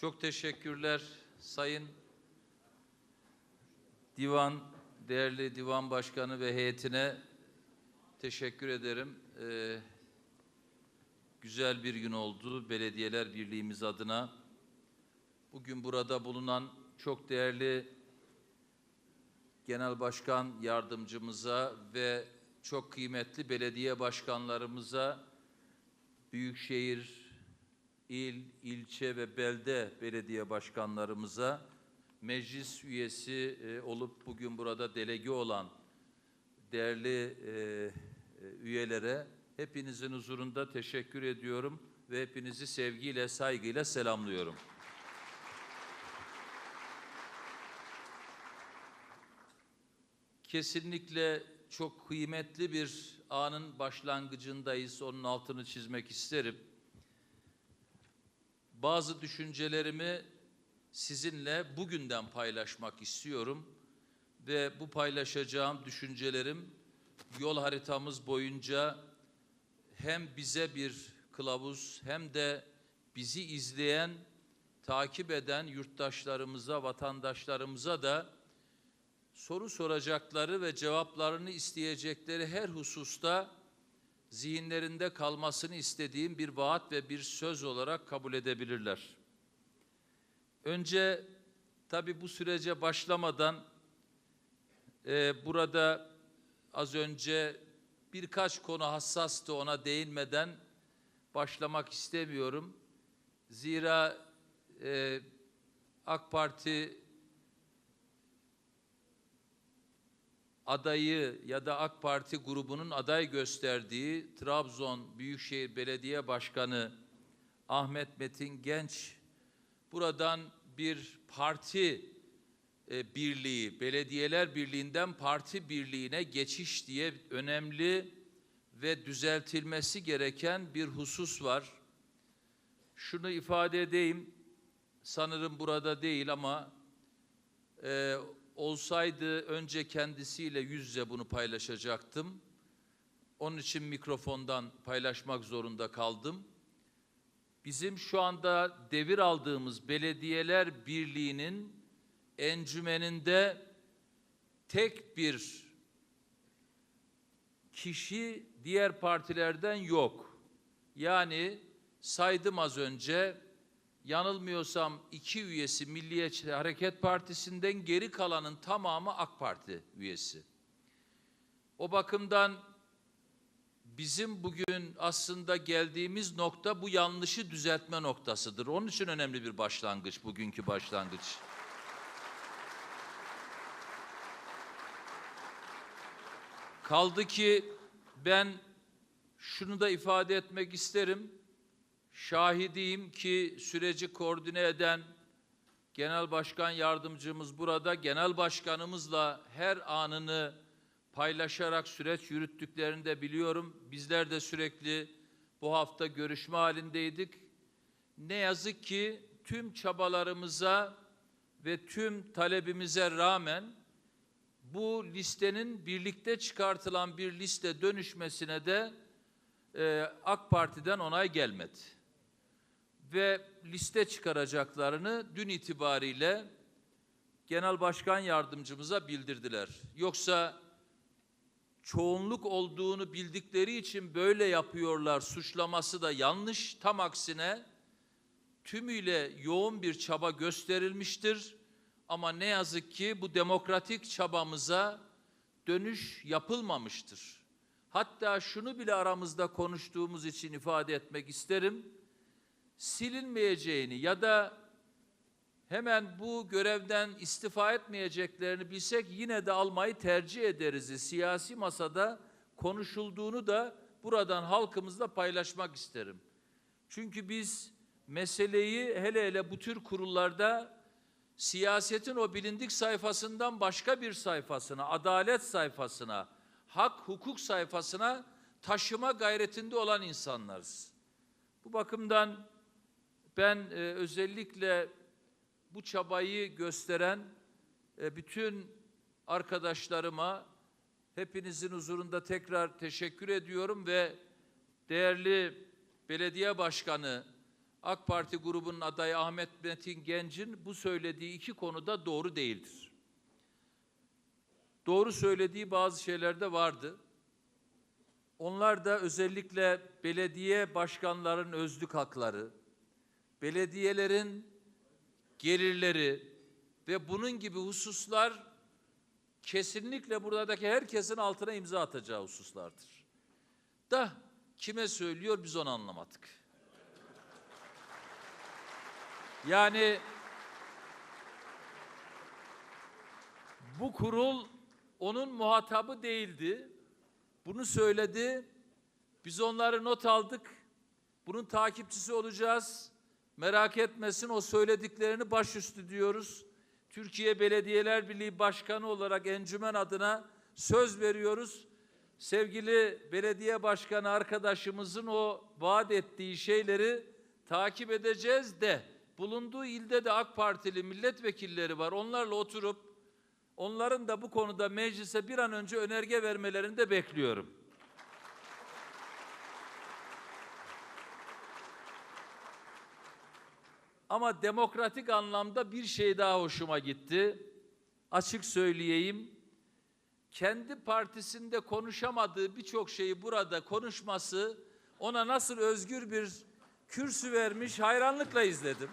Çok teşekkürler Sayın Divan, değerli Divan Başkanı ve heyetine teşekkür ederim. Ee, güzel bir gün oldu Belediyeler Birliğimiz adına. Bugün burada bulunan çok değerli Genel Başkan Yardımcımıza ve çok kıymetli belediye başkanlarımıza, Büyükşehir, il, ilçe ve belde belediye başkanlarımıza, meclis üyesi e, olup bugün burada delege olan değerli e, e, üyelere hepinizin huzurunda teşekkür ediyorum ve hepinizi sevgiyle, saygıyla selamlıyorum. Kesinlikle çok kıymetli bir anın başlangıcındayız. Onun altını çizmek isterim. Bazı düşüncelerimi sizinle bugünden paylaşmak istiyorum ve bu paylaşacağım düşüncelerim yol haritamız boyunca hem bize bir kılavuz hem de bizi izleyen, takip eden yurttaşlarımıza, vatandaşlarımıza da soru soracakları ve cevaplarını isteyecekleri her hususta zihinlerinde kalmasını istediğim bir vaat ve bir söz olarak kabul edebilirler. Önce tabi bu sürece başlamadan e, burada az önce birkaç konu hassastı ona değinmeden başlamak istemiyorum. Zira e, AK Parti adayı ya da AK Parti grubunun aday gösterdiği Trabzon Büyükşehir Belediye Başkanı Ahmet Metin Genç buradan bir parti e, birliği, belediyeler birliğinden parti birliğine geçiş diye önemli ve düzeltilmesi gereken bir husus var. Şunu ifade edeyim, sanırım burada değil ama e, olsaydı önce kendisiyle yüz yüze bunu paylaşacaktım. Onun için mikrofondan paylaşmak zorunda kaldım. Bizim şu anda devir aldığımız Belediyeler Birliği'nin encümeninde tek bir kişi diğer partilerden yok. Yani saydım az önce yanılmıyorsam iki üyesi Milliyetçi Hareket Partisi'nden geri kalanın tamamı AK Parti üyesi. O bakımdan bizim bugün aslında geldiğimiz nokta bu yanlışı düzeltme noktasıdır. Onun için önemli bir başlangıç bugünkü başlangıç. Kaldı ki ben şunu da ifade etmek isterim. Şahidiyim ki süreci koordine eden Genel Başkan Yardımcımız burada Genel Başkanımızla her anını paylaşarak süreç yürüttüklerini de biliyorum. Bizler de sürekli bu hafta görüşme halindeydik. Ne yazık ki tüm çabalarımıza ve tüm talebimize rağmen bu listenin birlikte çıkartılan bir liste dönüşmesine de e, AK Parti'den onay gelmedi. Ve liste çıkaracaklarını dün itibariyle Genel Başkan Yardımcımıza bildirdiler. Yoksa çoğunluk olduğunu bildikleri için böyle yapıyorlar suçlaması da yanlış. Tam aksine tümüyle yoğun bir çaba gösterilmiştir. Ama ne yazık ki bu demokratik çabamıza dönüş yapılmamıştır. Hatta şunu bile aramızda konuştuğumuz için ifade etmek isterim. Silinmeyeceğini ya da hemen bu görevden istifa etmeyeceklerini bilsek yine de almayı tercih ederiz. Siyasi masada konuşulduğunu da buradan halkımızla paylaşmak isterim. Çünkü biz meseleyi hele hele bu tür kurullarda siyasetin o bilindik sayfasından başka bir sayfasına, adalet sayfasına, hak hukuk sayfasına taşıma gayretinde olan insanlarız. Bu bakımdan ben e, özellikle bu çabayı gösteren e, bütün arkadaşlarıma hepinizin huzurunda tekrar teşekkür ediyorum ve değerli belediye başkanı AK Parti grubunun adayı Ahmet Metin Genç'in bu söylediği iki konuda doğru değildir. Doğru söylediği bazı şeyler de vardı. Onlar da özellikle belediye başkanlarının özlük hakları, belediyelerin gelirleri ve bunun gibi hususlar kesinlikle buradaki herkesin altına imza atacağı hususlardır. Da kime söylüyor biz onu anlamadık. Yani bu kurul onun muhatabı değildi. Bunu söyledi. Biz onları not aldık. Bunun takipçisi olacağız. Merak etmesin o söylediklerini başüstü diyoruz. Türkiye Belediyeler Birliği Başkanı olarak encümen adına söz veriyoruz. Sevgili belediye başkanı arkadaşımızın o vaat ettiği şeyleri takip edeceğiz de bulunduğu ilde de AK Partili milletvekilleri var. Onlarla oturup onların da bu konuda meclise bir an önce önerge vermelerini de bekliyorum. Ama demokratik anlamda bir şey daha hoşuma gitti. Açık söyleyeyim. Kendi partisinde konuşamadığı birçok şeyi burada konuşması ona nasıl özgür bir kürsü vermiş hayranlıkla izledim.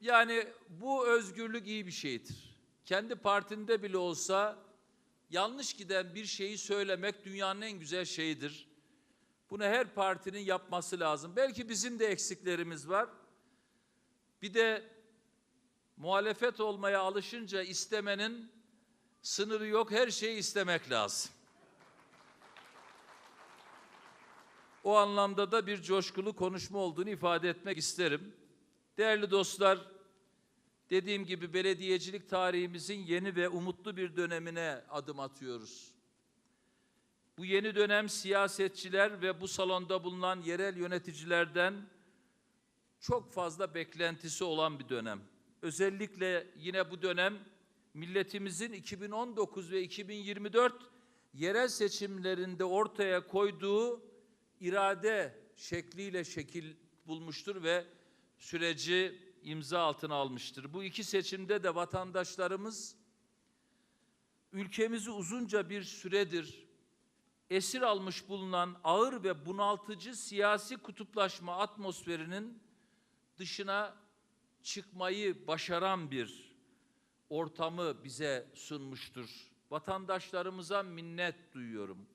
Yani bu özgürlük iyi bir şeydir. Kendi partinde bile olsa yanlış giden bir şeyi söylemek dünyanın en güzel şeyidir. Bunu her partinin yapması lazım. Belki bizim de eksiklerimiz var. Bir de muhalefet olmaya alışınca istemenin sınırı yok. Her şeyi istemek lazım. O anlamda da bir coşkulu konuşma olduğunu ifade etmek isterim. Değerli dostlar, dediğim gibi belediyecilik tarihimizin yeni ve umutlu bir dönemine adım atıyoruz. Bu yeni dönem siyasetçiler ve bu salonda bulunan yerel yöneticilerden çok fazla beklentisi olan bir dönem. Özellikle yine bu dönem milletimizin 2019 ve 2024 yerel seçimlerinde ortaya koyduğu irade şekliyle şekil bulmuştur ve süreci imza altına almıştır. Bu iki seçimde de vatandaşlarımız ülkemizi uzunca bir süredir esir almış bulunan ağır ve bunaltıcı siyasi kutuplaşma atmosferinin dışına çıkmayı başaran bir ortamı bize sunmuştur. Vatandaşlarımıza minnet duyuyorum.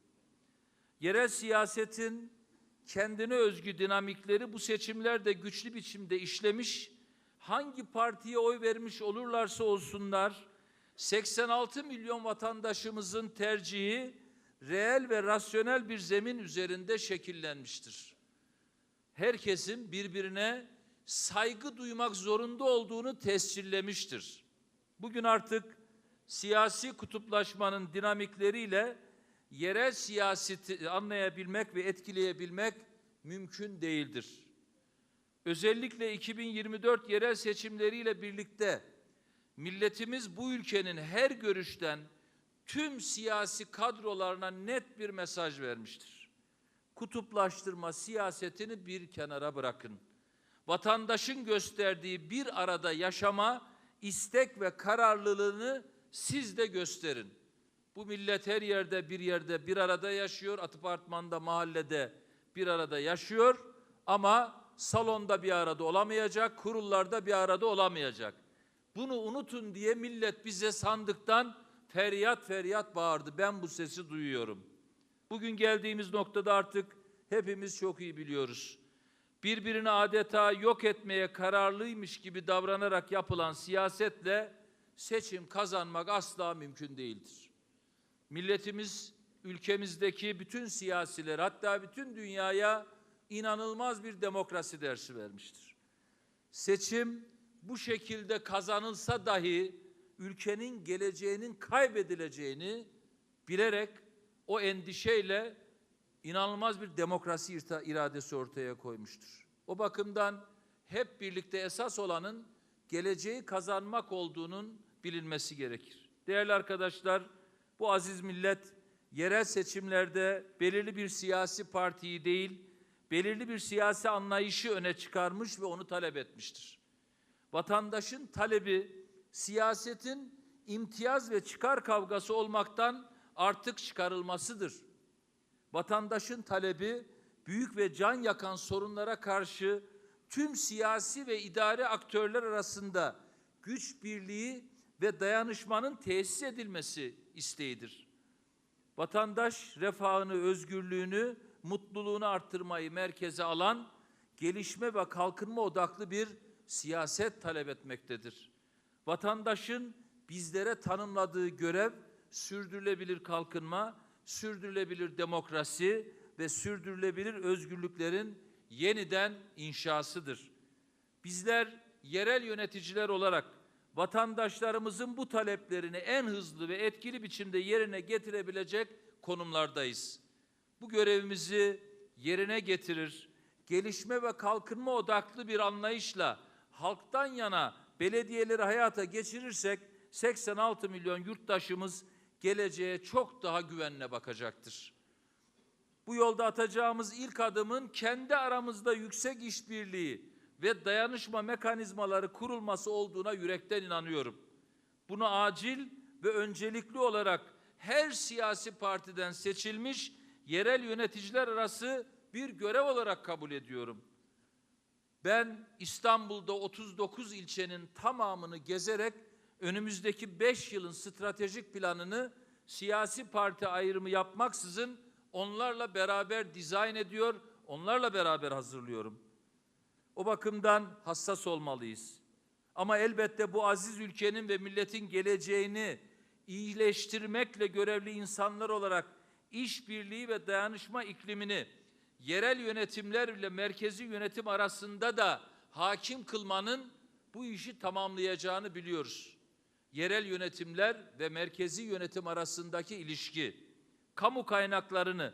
Yerel siyasetin kendine özgü dinamikleri bu seçimlerde güçlü biçimde işlemiş, hangi partiye oy vermiş olurlarsa olsunlar, 86 milyon vatandaşımızın tercihi reel ve rasyonel bir zemin üzerinde şekillenmiştir. Herkesin birbirine saygı duymak zorunda olduğunu tescillemiştir. Bugün artık siyasi kutuplaşmanın dinamikleriyle yerel siyaseti anlayabilmek ve etkileyebilmek mümkün değildir. Özellikle 2024 yerel seçimleriyle birlikte milletimiz bu ülkenin her görüşten tüm siyasi kadrolarına net bir mesaj vermiştir. Kutuplaştırma siyasetini bir kenara bırakın. Vatandaşın gösterdiği bir arada yaşama istek ve kararlılığını siz de gösterin. Bu millet her yerde bir yerde bir arada yaşıyor. Apartmanda, mahallede bir arada yaşıyor ama salonda bir arada olamayacak, kurullarda bir arada olamayacak. Bunu unutun diye millet bize sandıktan feryat feryat bağırdı. Ben bu sesi duyuyorum. Bugün geldiğimiz noktada artık hepimiz çok iyi biliyoruz. Birbirini adeta yok etmeye kararlıymış gibi davranarak yapılan siyasetle seçim kazanmak asla mümkün değildir. Milletimiz ülkemizdeki bütün siyasiler hatta bütün dünyaya inanılmaz bir demokrasi dersi vermiştir. Seçim bu şekilde kazanılsa dahi ülkenin geleceğinin kaybedileceğini bilerek o endişeyle inanılmaz bir demokrasi iradesi ortaya koymuştur. O bakımdan hep birlikte esas olanın geleceği kazanmak olduğunun bilinmesi gerekir. Değerli arkadaşlar, bu aziz millet yerel seçimlerde belirli bir siyasi partiyi değil, belirli bir siyasi anlayışı öne çıkarmış ve onu talep etmiştir. Vatandaşın talebi siyasetin imtiyaz ve çıkar kavgası olmaktan artık çıkarılmasıdır. Vatandaşın talebi büyük ve can yakan sorunlara karşı tüm siyasi ve idari aktörler arasında güç birliği ve dayanışmanın tesis edilmesi isteğidir. Vatandaş refahını, özgürlüğünü, mutluluğunu arttırmayı merkeze alan gelişme ve kalkınma odaklı bir siyaset talep etmektedir. Vatandaşın bizlere tanımladığı görev sürdürülebilir kalkınma, sürdürülebilir demokrasi ve sürdürülebilir özgürlüklerin yeniden inşasıdır. Bizler yerel yöneticiler olarak vatandaşlarımızın bu taleplerini en hızlı ve etkili biçimde yerine getirebilecek konumlardayız. Bu görevimizi yerine getirir, gelişme ve kalkınma odaklı bir anlayışla halktan yana belediyeleri hayata geçirirsek 86 milyon yurttaşımız geleceğe çok daha güvenle bakacaktır. Bu yolda atacağımız ilk adımın kendi aramızda yüksek işbirliği ve dayanışma mekanizmaları kurulması olduğuna yürekten inanıyorum. Bunu acil ve öncelikli olarak her siyasi partiden seçilmiş yerel yöneticiler arası bir görev olarak kabul ediyorum. Ben İstanbul'da 39 ilçenin tamamını gezerek önümüzdeki 5 yılın stratejik planını siyasi parti ayrımı yapmaksızın onlarla beraber dizayn ediyor, onlarla beraber hazırlıyorum. O bakımdan hassas olmalıyız. Ama elbette bu aziz ülkenin ve milletin geleceğini iyileştirmekle görevli insanlar olarak işbirliği ve dayanışma iklimini yerel yönetimler ile merkezi yönetim arasında da hakim kılmanın bu işi tamamlayacağını biliyoruz. Yerel yönetimler ve merkezi yönetim arasındaki ilişki, kamu kaynaklarını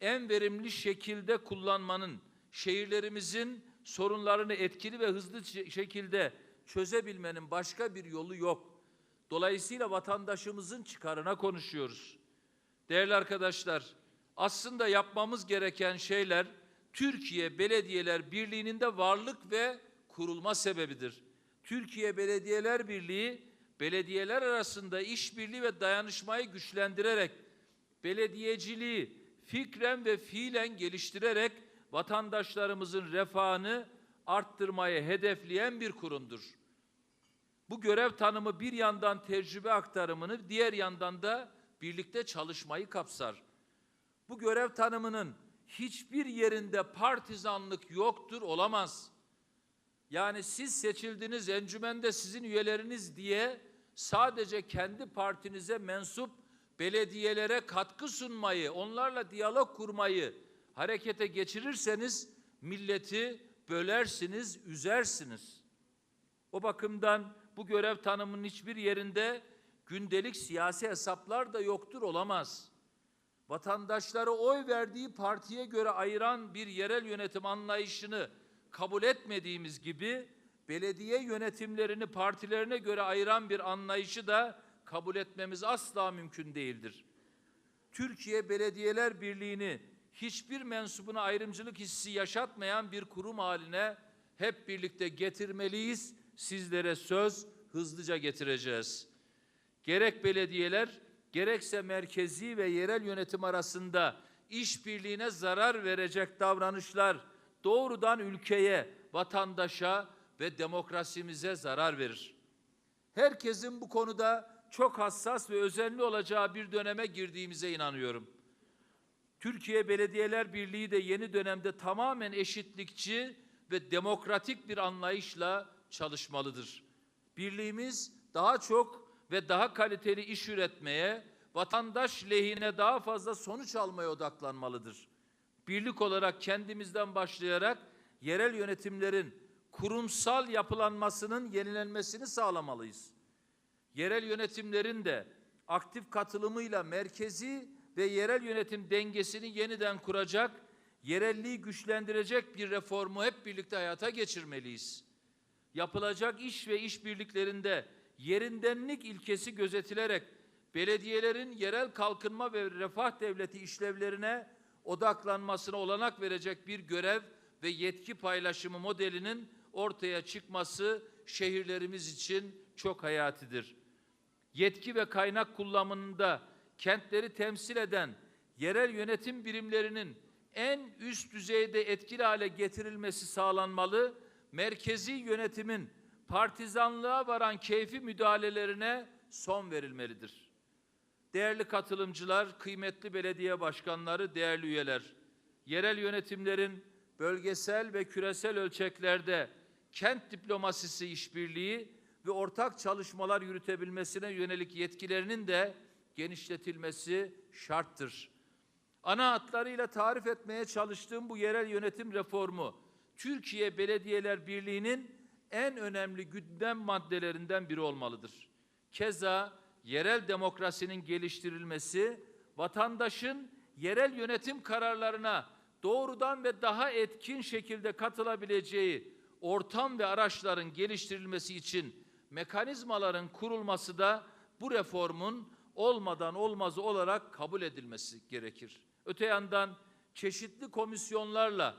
en verimli şekilde kullanmanın, şehirlerimizin sorunlarını etkili ve hızlı şekilde çözebilmenin başka bir yolu yok. Dolayısıyla vatandaşımızın çıkarına konuşuyoruz. Değerli arkadaşlar, aslında yapmamız gereken şeyler Türkiye Belediyeler Birliği'nin de varlık ve kurulma sebebidir. Türkiye Belediyeler Birliği belediyeler arasında işbirliği ve dayanışmayı güçlendirerek belediyeciliği fikren ve fiilen geliştirerek vatandaşlarımızın refahını arttırmayı hedefleyen bir kurumdur. Bu görev tanımı bir yandan tecrübe aktarımını, diğer yandan da birlikte çalışmayı kapsar. Bu görev tanımının hiçbir yerinde partizanlık yoktur, olamaz. Yani siz seçildiniz, encümende sizin üyeleriniz diye sadece kendi partinize mensup belediyelere katkı sunmayı, onlarla diyalog kurmayı harekete geçirirseniz milleti bölersiniz, üzersiniz. O bakımdan bu görev tanımının hiçbir yerinde gündelik siyasi hesaplar da yoktur, olamaz. Vatandaşları oy verdiği partiye göre ayıran bir yerel yönetim anlayışını kabul etmediğimiz gibi belediye yönetimlerini partilerine göre ayıran bir anlayışı da kabul etmemiz asla mümkün değildir. Türkiye Belediyeler Birliği'ni hiçbir mensubuna ayrımcılık hissi yaşatmayan bir kurum haline hep birlikte getirmeliyiz. Sizlere söz hızlıca getireceğiz. Gerek belediyeler gerekse merkezi ve yerel yönetim arasında işbirliğine zarar verecek davranışlar doğrudan ülkeye, vatandaşa ve demokrasimize zarar verir. Herkesin bu konuda çok hassas ve özenli olacağı bir döneme girdiğimize inanıyorum. Türkiye Belediyeler Birliği de yeni dönemde tamamen eşitlikçi ve demokratik bir anlayışla çalışmalıdır. Birliğimiz daha çok ve daha kaliteli iş üretmeye, vatandaş lehine daha fazla sonuç almaya odaklanmalıdır. Birlik olarak kendimizden başlayarak yerel yönetimlerin kurumsal yapılanmasının yenilenmesini sağlamalıyız. Yerel yönetimlerin de aktif katılımıyla merkezi ve yerel yönetim dengesini yeniden kuracak, yerelliği güçlendirecek bir reformu hep birlikte hayata geçirmeliyiz. Yapılacak iş ve işbirliklerinde yerindenlik ilkesi gözetilerek belediyelerin yerel kalkınma ve refah devleti işlevlerine odaklanmasına olanak verecek bir görev ve yetki paylaşımı modelinin ortaya çıkması şehirlerimiz için çok hayatidir. Yetki ve kaynak kullanımında kentleri temsil eden yerel yönetim birimlerinin en üst düzeyde etkili hale getirilmesi sağlanmalı. Merkezi yönetimin partizanlığa varan keyfi müdahalelerine son verilmelidir. Değerli katılımcılar, kıymetli belediye başkanları, değerli üyeler, yerel yönetimlerin bölgesel ve küresel ölçeklerde kent diplomasisi işbirliği ve ortak çalışmalar yürütebilmesine yönelik yetkilerinin de genişletilmesi şarttır. Ana hatlarıyla tarif etmeye çalıştığım bu yerel yönetim reformu, Türkiye Belediyeler Birliği'nin en önemli gündem maddelerinden biri olmalıdır. Keza yerel demokrasinin geliştirilmesi, vatandaşın yerel yönetim kararlarına doğrudan ve daha etkin şekilde katılabileceği ortam ve araçların geliştirilmesi için mekanizmaların kurulması da bu reformun olmadan olmazı olarak kabul edilmesi gerekir. Öte yandan çeşitli komisyonlarla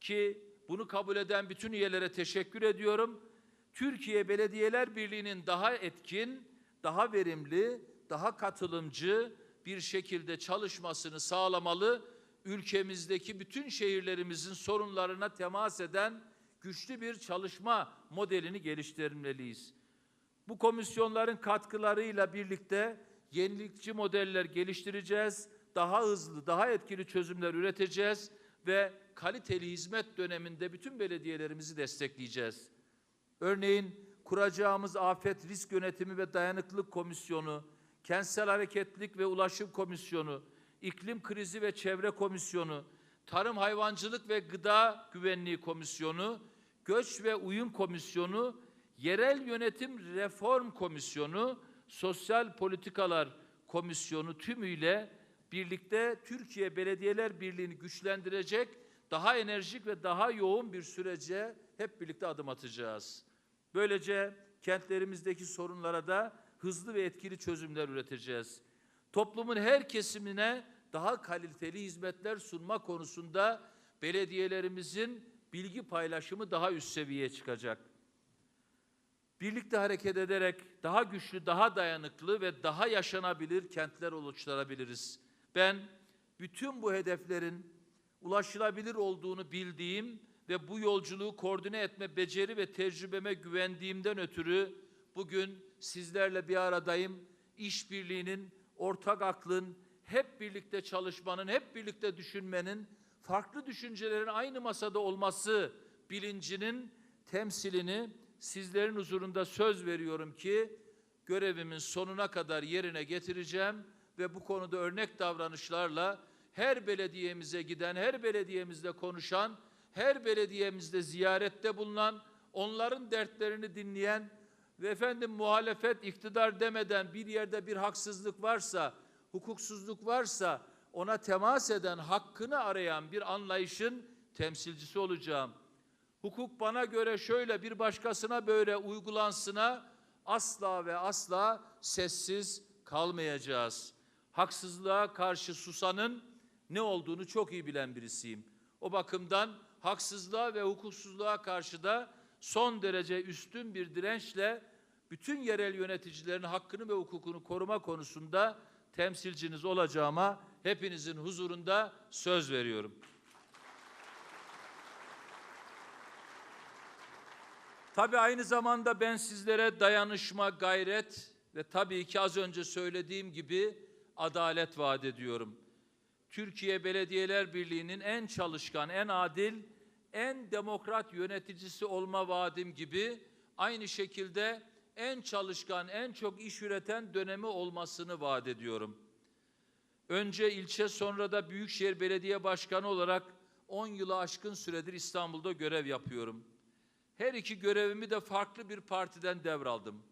ki bunu kabul eden bütün üyelere teşekkür ediyorum. Türkiye Belediyeler Birliği'nin daha etkin, daha verimli, daha katılımcı bir şekilde çalışmasını sağlamalı. Ülkemizdeki bütün şehirlerimizin sorunlarına temas eden güçlü bir çalışma modelini geliştirmeliyiz. Bu komisyonların katkılarıyla birlikte yenilikçi modeller geliştireceğiz. Daha hızlı, daha etkili çözümler üreteceğiz ve kaliteli hizmet döneminde bütün belediyelerimizi destekleyeceğiz. Örneğin kuracağımız Afet Risk Yönetimi ve Dayanıklılık Komisyonu, Kentsel Hareketlilik ve Ulaşım Komisyonu, İklim Krizi ve Çevre Komisyonu, Tarım Hayvancılık ve Gıda Güvenliği Komisyonu, Göç ve Uyum Komisyonu, Yerel Yönetim Reform Komisyonu, Sosyal Politikalar Komisyonu tümüyle birlikte Türkiye Belediyeler Birliği'ni güçlendirecek, daha enerjik ve daha yoğun bir sürece hep birlikte adım atacağız. Böylece kentlerimizdeki sorunlara da hızlı ve etkili çözümler üreteceğiz. Toplumun her kesimine daha kaliteli hizmetler sunma konusunda belediyelerimizin bilgi paylaşımı daha üst seviyeye çıkacak. Birlikte hareket ederek daha güçlü, daha dayanıklı ve daha yaşanabilir kentler oluşturabiliriz. Ben bütün bu hedeflerin ulaşılabilir olduğunu bildiğim ve bu yolculuğu koordine etme beceri ve tecrübeme güvendiğimden ötürü bugün sizlerle bir aradayım. İşbirliğinin, ortak aklın, hep birlikte çalışmanın, hep birlikte düşünmenin, farklı düşüncelerin aynı masada olması bilincinin temsilini sizlerin huzurunda söz veriyorum ki görevimin sonuna kadar yerine getireceğim ve bu konuda örnek davranışlarla her belediyemize giden, her belediyemizde konuşan, her belediyemizde ziyarette bulunan, onların dertlerini dinleyen ve efendim muhalefet iktidar demeden bir yerde bir haksızlık varsa, hukuksuzluk varsa ona temas eden, hakkını arayan bir anlayışın temsilcisi olacağım. Hukuk bana göre şöyle bir başkasına böyle uygulansına asla ve asla sessiz kalmayacağız. Haksızlığa karşı susanın ne olduğunu çok iyi bilen birisiyim. O bakımdan haksızlığa ve hukuksuzluğa karşı da son derece üstün bir dirençle bütün yerel yöneticilerin hakkını ve hukukunu koruma konusunda temsilciniz olacağıma hepinizin huzurunda söz veriyorum. Tabii aynı zamanda ben sizlere dayanışma, gayret ve tabii ki az önce söylediğim gibi adalet vaat ediyorum. Türkiye Belediyeler Birliği'nin en çalışkan, en adil, en demokrat yöneticisi olma vaadim gibi aynı şekilde en çalışkan, en çok iş üreten dönemi olmasını vaat ediyorum. Önce ilçe sonra da Büyükşehir Belediye Başkanı olarak 10 yılı aşkın süredir İstanbul'da görev yapıyorum. Her iki görevimi de farklı bir partiden devraldım.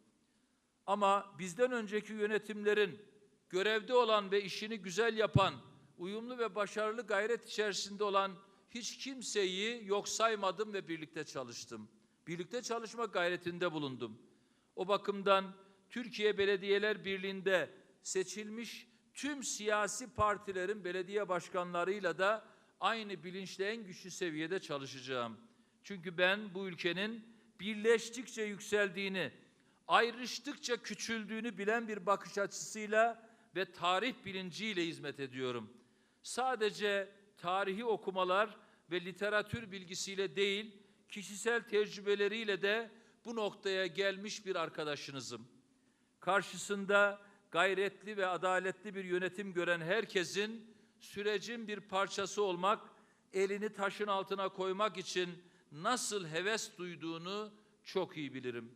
Ama bizden önceki yönetimlerin görevde olan ve işini güzel yapan, uyumlu ve başarılı gayret içerisinde olan hiç kimseyi yok saymadım ve birlikte çalıştım. Birlikte çalışma gayretinde bulundum. O bakımdan Türkiye Belediyeler Birliği'nde seçilmiş tüm siyasi partilerin belediye başkanlarıyla da aynı bilinçle en güçlü seviyede çalışacağım. Çünkü ben bu ülkenin birleştikçe yükseldiğini, ayrıştıkça küçüldüğünü bilen bir bakış açısıyla ve tarih bilinciyle hizmet ediyorum. Sadece tarihi okumalar ve literatür bilgisiyle değil, kişisel tecrübeleriyle de bu noktaya gelmiş bir arkadaşınızım. Karşısında gayretli ve adaletli bir yönetim gören herkesin sürecin bir parçası olmak, elini taşın altına koymak için nasıl heves duyduğunu çok iyi bilirim.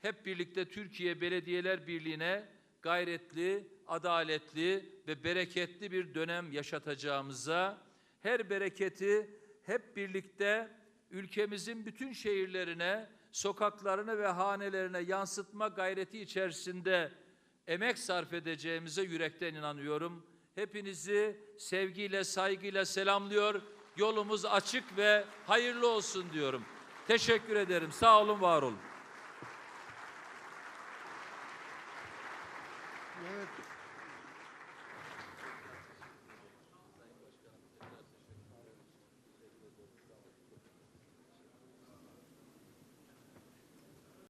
Hep birlikte Türkiye Belediyeler Birliği'ne gayretli, adaletli ve bereketli bir dönem yaşatacağımıza, her bereketi hep birlikte ülkemizin bütün şehirlerine, sokaklarına ve hanelerine yansıtma gayreti içerisinde emek sarf edeceğimize yürekten inanıyorum. Hepinizi sevgiyle, saygıyla selamlıyor. Yolumuz açık ve hayırlı olsun diyorum. Teşekkür ederim. Sağ olun, var olun. Grazie.